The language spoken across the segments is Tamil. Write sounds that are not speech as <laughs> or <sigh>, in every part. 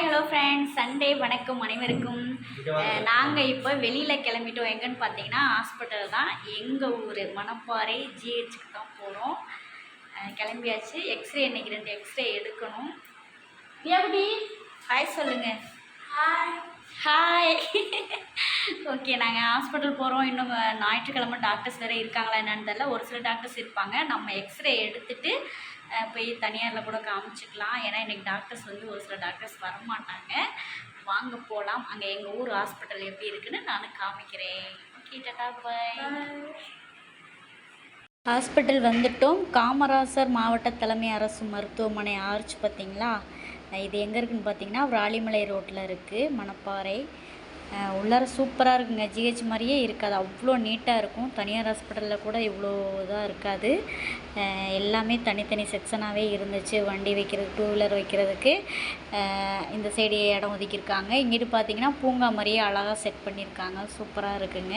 ஹாய் ஹலோ ஃப்ரெண்ட்ஸ் சண்டே வணக்கம் அனைவருக்கும். நாங்கள் இப்போ வெளியில் கிளம்பிட்டோம். எங்கன்னு பார்த்தீங்கன்னா ஹாஸ்பிட்டல் தான். எங்கள் ஊர்? மணப்பாறை ஜிஹெச்சுக்கு தான் போகிறோம் கிளம்பியாச்சு. எக்ஸ்ரே இன்னைக்கு ரெண்டு எக்ஸ்ரே எடுக்கணும். எப்படி ஹாய் சொல்லுங்கள் ஹாய் ஓகே <laughs> நாங்கள் ஹாஸ்பிட்டல் போகிறோம் இன்னும் ஞாயிற்றுக்கிழமை டாக்டர்ஸ் வேறு இருக்காங்களா என்னன்னு தெரியல. ஒரு சில டாக்டர்ஸ் இருப்பாங்க. நம்ம எக்ஸ்ரே எடுத்துட்டு அஹ், போய் தனியாரில் கூட காமிச்சிக்கலாம். ஏன்னா இன்றைக்கி டாக்டர்ஸ் வந்து ஒரு சில டாக்டர்ஸ் வரமாட்டாங்க. வாங்க போகலாம் அங்கே எங்கள் ஊர் ஹாஸ்பிட்டல் எப்படி இருக்குன்னு நான் காமிக்கிறேன். ஓகே டாடா பாய் ஹாஸ்பிட்டல் வந்துட்டோம். காமராசர் மாவட்ட தலைமை அரசு மருத்துவமனை ஆர்ச் பார்த்தீங்களா? இது எங்கே இருக்குதுன்னு பார்த்தீங்கன்னா விராலிமலை ரோட்டில் இருக்குது மணப்பாறை. உள்ளார சூப்பராக இருக்குங்க. ஜிஹெச் மாதிரியே இருக்காது. அவ்வளோ நீட்டாக இருக்கும். தனியார் ஹாஸ்பிட்டலில் கூட இவ்வளோ இதாக இருக்காது. எல்லாமே தனித்தனி செக்ஷனாகவே இருந்துச்சு. வண்டி வைக்கிறது டூ வீலர் வைக்கிறதுக்கு. இந்த சைடு இடம் ஒதுக்கியிருக்காங்க. இங்கிட்டு பார்த்தீங்கன்னா பூங்கா மாதிரியே அழகாக செட் பண்ணியிருக்காங்க. சூப்பராக இருக்குங்க.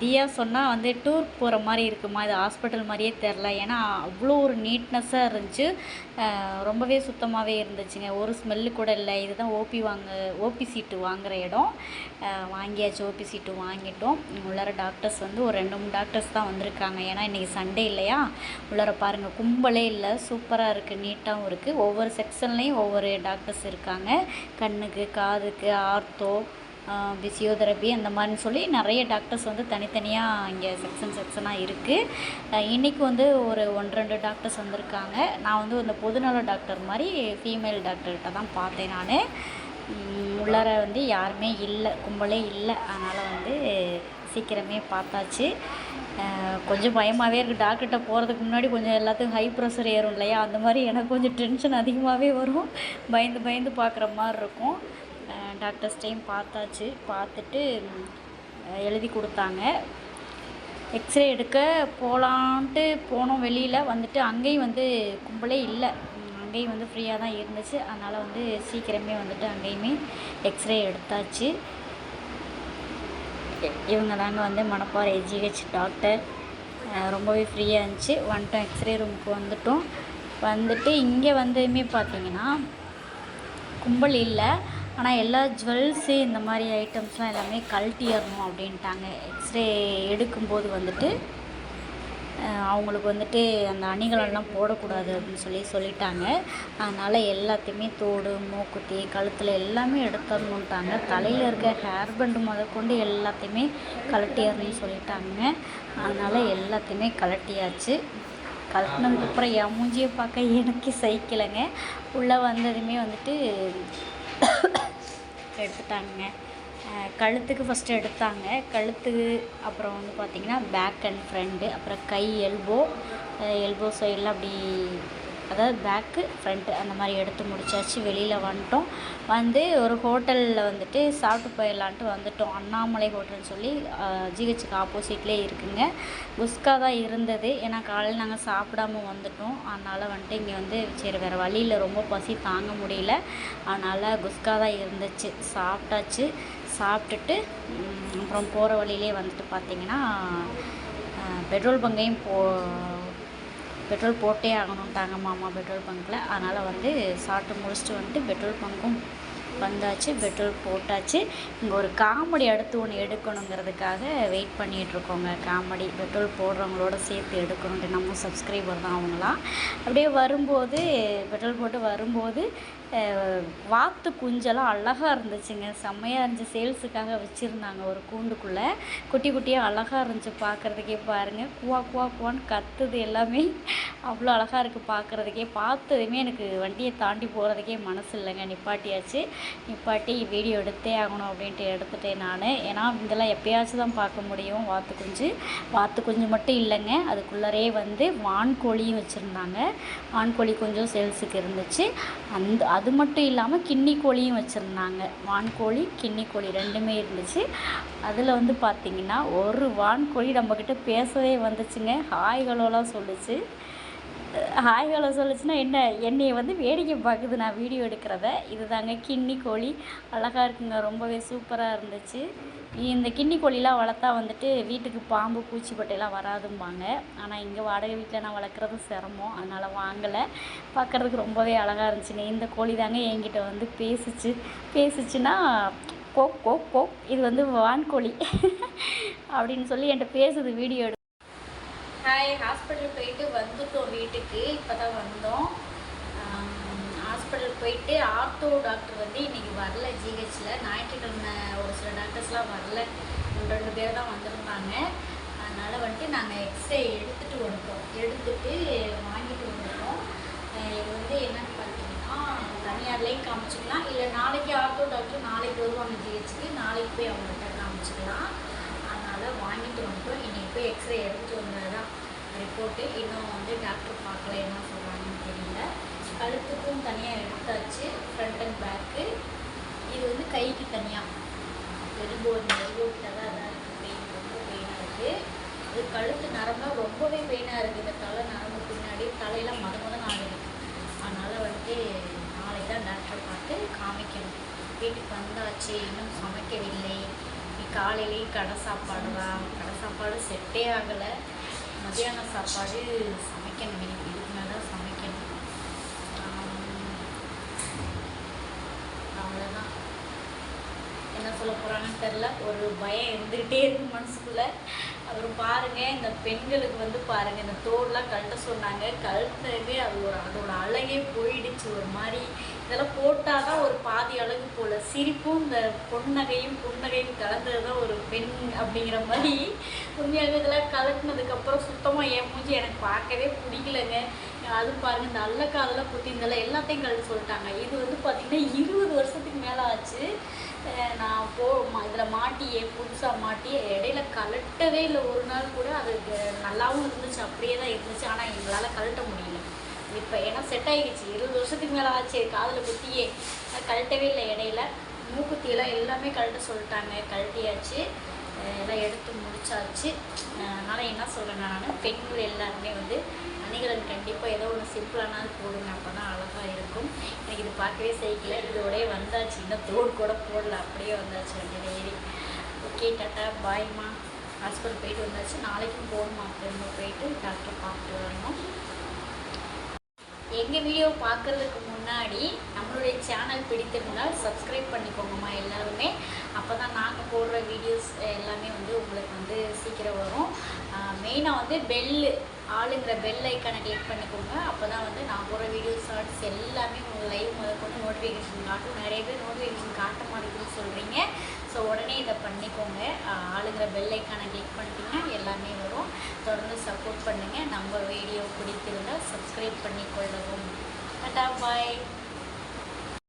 தியா சொன்னால் வந்து டூர் போகிற மாதிரி இருக்குமா? இது ஹாஸ்பிட்டல் மாதிரியே தெரில ஏன்னா அவ்வளோ ஒரு நீட்னஸ்ஸாக இருந்துச்சு. ரொம்பவே சுத்தமாகவே இருந்துச்சுங்க. ஒரு ஸ்மெல்லு கூட இல்லை. இதுதான் ஓபி வாங்க ஓபி சீட்டு வாங்குகிற இடம். வாங்கியாச்சு ஓபி சீட்டு வாங்கிட்டோம். உள்ளார டாக்டர்ஸ் வந்து ஒரு ரெண்டு மூணு டாக்டர்ஸ் தான் வந்திருக்காங்க. ஏன்னா இன்றைக்கி சண்டே இல்லையா? உள்ளார பாருங்கள் கும்பலே இல்லை. சூப்பராக இருக்குது நீட்டாகவும் இருக்குது ஒவ்வொரு செக்ஷன்லேயும் ஒவ்வொரு டாக்டர்ஸ் இருக்காங்க. கண்ணுக்கு காதுக்கு ஆர்த்தோ ஃபிசியோதெரபி அந்த மாதிரின்னு சொல்லி நிறைய டாக்டர்ஸ் வந்து தனித்தனியாக இங்கே செக்ஷன் செக்ஷனாக இருக்குது இன்றைக்கி வந்து ஒரு ஒன்று ரெண்டு டாக்டர்ஸ் வந்திருக்காங்க. நான் வந்து இந்த பொதுநல டாக்டர் மாதிரி ஃபீமேல் டாக்டர்கிட்ட தான் பார்த்தேன் நான். உள்ளார வந்து யாருமே இல்லை கும்பலே இல்லை. அதனால் வந்து சீக்கிரமே பார்த்தாச்சு. கொஞ்சம் பயமாகவே இருக்குது டாக்டர்கிட்ட போகிறதுக்கு முன்னாடி கொஞ்சம் எல்லாத்துக்கும் ஹை ப்ரெஷர் ஏறும் இல்லையா? அந்த மாதிரி எனக்கு கொஞ்சம் டென்ஷன் அதிகமாகவே வரும். பயந்து பயந்து பார்க்குற மாதிரி இருக்கும். டாக்டர்ஸ் டைம் பார்த்தாச்சு. பார்த்துட்டு எழுதி கொடுத்தாங்க. எக்ஸ்ரே எடுக்க போகலான்ட்டு போனோம் வெளியில். வந்துட்டு அங்கேயும் வந்து கும்பலே இல்லை. அங்கேயும் வந்து ஃப்ரீயாக தான் இருந்துச்சு. அதனால் வந்து சீக்கிரமே வந்துட்டு அங்கேயுமே எக்ஸ்ரே எடுத்தாச்சு. இவங்க தாங்க வந்து மணப்பாறை ஜிஹெச் டாக்டர் ரொம்பவே ஃப்ரீயாக இருந்துச்சு. வந்துட்டோம். எக்ஸ்ரே ரூமுக்கு வந்துட்டோம். வந்துட்டு இங்கே வந்ததுமே பார்த்தீங்கன்னா கும்பல் இல்லை. ஆனால் எல்லா ஜுவல்ஸு இந்த மாதிரி ஐட்டம்ஸ்லாம் எல்லாமே கழட்டிடணும் அப்படின்ட்டாங்க. எக்ஸ்ரே எடுக்கும்போது வந்துட்டு அவங்களுக்கு வந்துட்டு அந்த அணிகளெல்லாம் போடக்கூடாது அப்படின்னு சொல்லி சொல்லிட்டாங்க. அதனால் எல்லாத்தையுமே தோடு மூக்குத்தி கழுத்தில் எல்லாமே எடுத்துடணுன்ட்டாங்க தலையில் இருக்க ஹேர் பண்டு முதற்கொண்டு எல்லாத்தையுமே கழட்டிடணும்னு சொல்லிட்டாங்க. அதனால் எல்லாத்தையுமே கழட்டியாச்சு. கழட்டினதுக்கப்புறம் என் மூஞ்சியை பார்க்க எனக்கு சைக்கிளைங்க உள்ளே வந்ததுமே வந்துட்டு எடுத்துட்டாங்க. கழுத்துக்கு ஃபஸ்ட்டு எடுத்தாங்க. கழுத்துக்கு அப்புறம் வந்து பார்த்திங்கன்னா பேக் அண்ட் ஃப்ரண்ட்டு அப்புறம் கை எல்போ எல்போ சைடில் அப்படி அதாவது பேக்கு ஃப்ரண்ட்டு அந்த மாதிரி எடுத்து முடிச்சாச்சு. வெளியில் வந்துட்டோம். வந்து ஒரு ஹோட்டலில் வந்துட்டு சாப்பிட்டு போயிடலான்ட்டு வந்துட்டோம். அண்ணாமலை ஹோட்டல்னு சொல்லி ஜிஹெச்சுக்கு ஆப்போசிட்லேயே இருக்குங்க. குஸ்கா தான் இருந்தது. ஏன்னா காலையில் நாங்கள் சாப்பிடாம வந்துட்டோம். அதனால் வந்துட்டு இங்கே வந்து சரி வேறு வழியில் ரொம்ப பசி தாங்க முடியல. அதனால் குஸ்கா தான் இருந்துச்சு. சாப்பிட்டாச்சு. சாப்பிட்டுட்டு அப்புறம் போகிற வழியிலே வந்துட்டு பார்த்திங்கன்னா பெட்ரோல் பங்கையும் போ பெட்ரோல் போட்டே ஆகணும்ட்டாங்க மாமா பெட்ரோல் பங்க்கில் அதனால் வந்து சாப்பிட்டு முடிச்சுட்டு வந்துட்டு பெட்ரோல் பங்க்கும் வந்தாச்சு பெட்ரோல் போட்டாச்சு. இங்கே ஒரு காமெடி அடுத்து ஒன்று எடுக்கணுங்கிறதுக்காக வெயிட் பண்ணிகிட்ருக்கோங்க காமெடி பெட்ரோல் போடுறவங்களோட சேர்த்து எடுக்கணுன்ட்டு நம்ம சப்ஸ்கிரைபர் தான் அவங்களாம் அப்படியே வரும்போது பெட்ரோல் போட்டு வரும்போது வாத்து குஞ்செல்லாம் அழகாக இருந்துச்சுங்க. செம்மையாக இருந்துச்சு. சேல்ஸுக்காக வச்சுருந்தாங்க ஒரு கூண்டுக்குள்ளே. குட்டி குட்டியாக அழகாக இருந்துச்சு பார்க்குறதுக்கே பாருங்கள் குவா குவா குவான்னு கத்துது எல்லாமே. அவ்வளோ அழகாக இருக்குது பார்க்குறதுக்கே பார்த்ததுமே எனக்கு வண்டியை தாண்டி போகிறதுக்கே மனசு இல்லைங்க. நிப்பாட்டியாச்சு. நிப்பாட்டி வீடியோ எடுத்தே ஆகணும் அப்படின்ட்டு எடுத்துட்டேன் நான். ஏன்னா இதெல்லாம் எப்பயாச்சும் தான் பார்க்க முடியும் வாத்து குஞ்சு. வாத்து குஞ்சு மட்டும் இல்லைங்க. அதுக்குள்ளரே வந்து வான்கோழியும் வச்சுருந்தாங்க. வான்கோழி கொஞ்சம் சேல்ஸுக்கு இருந்துச்சு. அந்த அது மட்டும் இல்லாமல் கிண்ணி கோழியும் வச்சுருந்தாங்க. வான்கோழி கிண்ணி கோழி ரெண்டுமே இருந்துச்சு. அதில் வந்து பார்த்திங்கன்னா ஒரு வான்கோழி நம்மக்கிட்ட பேசவே வந்துச்சுங்க. ஹாய் ஹலோலாம் சொல்லுச்சு. ஹாய் ஹலோ சொல்லுச்சுன்னா என்ன? என்னையை வந்து வேடிக்கை பார்க்குது நான் வீடியோ எடுக்கிறத. இது தாங்க கிண்ணி கோழி. அழகாக இருக்குங்க ரொம்பவே சூப்பராக இருந்துச்சு. இந்த கிண்ணி கோழிலாம் வளர்த்தா வந்துட்டு வீட்டுக்கு பாம்பு பூச்சிப்பட்டையெல்லாம் வராதும்பாங்க. ஆனால் இங்கே வாடகை வீட்டில் நான் வளர்க்குறது சிரமம். அதனால் வாங்கலை. பார்க்குறதுக்கு ரொம்பவே அழகாக இருந்துச்சுங்க. இந்த கோழி தாங்க என்கிட்ட வந்து பேசிச்சு. பேசிச்சுன்னா கோக் கோக் கோக் இது வந்து வான்கோழி. அப்படின்னு சொல்லி என்கிட்ட பேசுது வீடியோ எடு ஹாய் ஹாஸ்பிட்டல் போயிட்டு வந்துட்டோம் வீட்டுக்கு. இப்போ தான் வந்தோம் ஹாஸ்பிட்டல் போயிட்டு ஆர்த்தோ டாக்டர் வந்து இன்றைக்கி வரல ஜிஹெச்சில் ஞாயிற்றுக்கிழமை ஒரு சில டாக்டர்ஸ்லாம் வரல. ரெண்டு ரெண்டு பேர் தான் வந்திருந்தாங்க. அதனால் வந்துட்டு நாங்கள் எக்ஸ்ரே எடுத்துகிட்டு வந்துட்டோம். எடுத்துட்டு வாங்கிட்டு வந்துட்டோம். இது வந்து என்னன்னு பார்த்தீங்கன்னா தனியார்லேயும் காமிச்சிக்கலாம். இல்லை நாளைக்கு ஆர்த்தோ டாக்டர் நாளைக்கு வருவாங்க ஜிஹெச்சுக்கு நாளைக்கு போய் அவங்கள்ட்ட காமிச்சிக்கலாம். அதனால் வாங்கிட்டு வந்துட்டோம். இன்றைக்கி போய் எக்ஸ்ரே எடுத்துகிட்டு வந்தது தான் ரிப்போர்ட்டு இன்னும் வந்து டாக்டர் பார்க்கல என்ன சொல்கிறாங்கன்னு தெரியல. கழுத்துக்கும் தனியாக எடுத்தாச்சு ஃப்ரண்ட் அண்ட் பேக்கு இது வந்து கைக்கு தனியாக எலும்பு ஒரு தான் அதான் இருக்குது பெயின் ரொம்ப பெயினாக இருக்குது இது கழுத்து நரம்பாக ரொம்பவே பெயினாக இருக்குது இந்த தலை நரம்பு பின்னாடி தலையெல்லாம் மத மதம் ஆகுது. அதனால் வந்து நாளைக்கு தான் டாக்டரை பார்த்து காமிக்கணும். வீட்டுக்கு வந்தாச்சு இன்னும் சமைக்கவில்லை. நீ கடை சாப்பாடு தான் கடை சாப்பாடு செட்டே ஆகலை. மத்தியான சாப்பாடு சமைக்கணும். இன்னைக்கு இதுக்கு மேலே தான் சமைக்கணும் அவ்வளோதான் என்ன சொல்ல போகிறாங்கன்னு தெரில ஒரு பயம் இருந்துக்கிட்டே இருக்கு மனசுக்குள்ளே. அப்புறம் பாருங்கள் இந்த பெண்களுக்கு வந்து பாருங்கள் இந்த தோடெலாம் கழட்ட சொன்னாங்க. கழட்டவே அது ஒரு அதோட அழகே போயிடுச்சு ஒரு மாதிரி. இதெல்லாம் போட்டால் தான் ஒரு பாதி அழகு சிரிப்பும் இந்த பொன்னகையும் புன்னகையும் கலந்தது தான் ஒரு பெண் அப்படிங்கிற மாதிரி. உண்மையாக இதெல்லாம் கலட்டினதுக்கப்புறம் சுத்தமாக என் மூஞ்சி எனக்கு பார்க்கவே பிடிக்கலங்க. அது பாருங்கள் இந்த அல்லக்காதெல்லாம் குத்தி இதெல்லாம் எல்லாத்தையும் கழிச்சு சொல்லிட்டாங்க. இது வந்து பார்த்திங்கன்னா இருபது வருஷத்துக்கு மேலே ஆச்சு. நான் போ இதில் மாட்டியே புதுசாக மாட்டி இடையில கலட்டவே இல்லை. ஒரு நாள் கூட அது நல்லாவும் இருந்துச்சு அப்படியே தான் இருந்துச்சு. ஆனால் எங்களால் கழட்ட முடியல. இப்போ ஏன்னா செட் ஆகிடுச்சு இருபது வருஷத்துக்கு மேலே ஆச்சு காதில் குத்தியே. கழட்டவே இல்லை இடையில. மூக்குத்தியெல்லாம் எல்லாமே கழட்ட சொல்லிட்டாங்க. கழட்டியாச்சு. எல்லாம் எடுத்து முடிச்சாச்சு. அதனால் என்ன சொல்கிறேன்னா நான் பெண்கள் எல்லாருமே வந்து அணிகலன் கண்டிப்பாக ஏதோ ஒன்று சிம்பிளானது போடுங்க. அப்போ தான் அழகாக இருக்கும். எனக்கு இது பார்க்கவே செய்யல இதோடய வந்தாச்சு. இன்னும் தோடு கூட போடல. அப்படியே வந்தாச்சு வண்டியில் ஏறி ஓகே டாட்டா. பாய்மா ஹாஸ்பிட்டல் போயிட்டு வந்தாச்சு. நாளைக்கும் போகணுமா? திரும்ப போயிட்டு டாக்டர் பார்த்துட்டு வரணும். எங்கள் வீடியோ பார்க்குறதுக்கு முன்னாடி முன்னாடி நம்மளுடைய சேனல் பிடித்திருந்தால் சப்ஸ்கிரைப் பண்ணிக்கோங்கம்மா எல்லாருமே. அப்போ தான் நாங்கள் போடுற வீடியோஸ் எல்லாமே வந்து உங்களுக்கு வந்து சீக்கிரம் வரும். மெயினாக வந்து பெல்லு ஆளுங்கிற பெல் ஐக்கானை கிளிக் பண்ணிக்கோங்க. அப்போ தான் வந்து நான் போடுற வீடியோஸ் ஷார்ட்ஸ் எல்லாமே உங்களுக்கு லைவ் முதற்கொண்டு நோட்டிஃபிகேஷன் காட்டும். நிறைய பேர் நோட்டிஃபிகேஷன் காட்ட மாட்டேங்குதுன்னு சொல்கிறீங்க ஸோ உடனே இதை பண்ணிக்கோங்க. ஆளுங்கிற பெல் ஐக்கானை கிளிக் பண்ணிட்டீங்கன்னா எல்லாமே வரும். தொடர்ந்து சப்போர்ட் பண்ணுங்கள் நம்ம வீடியோ பிடித்திருந்தால் சப்ஸ்கிரைப் பண்ணிக்கொள்ளவும். டாடா பாய்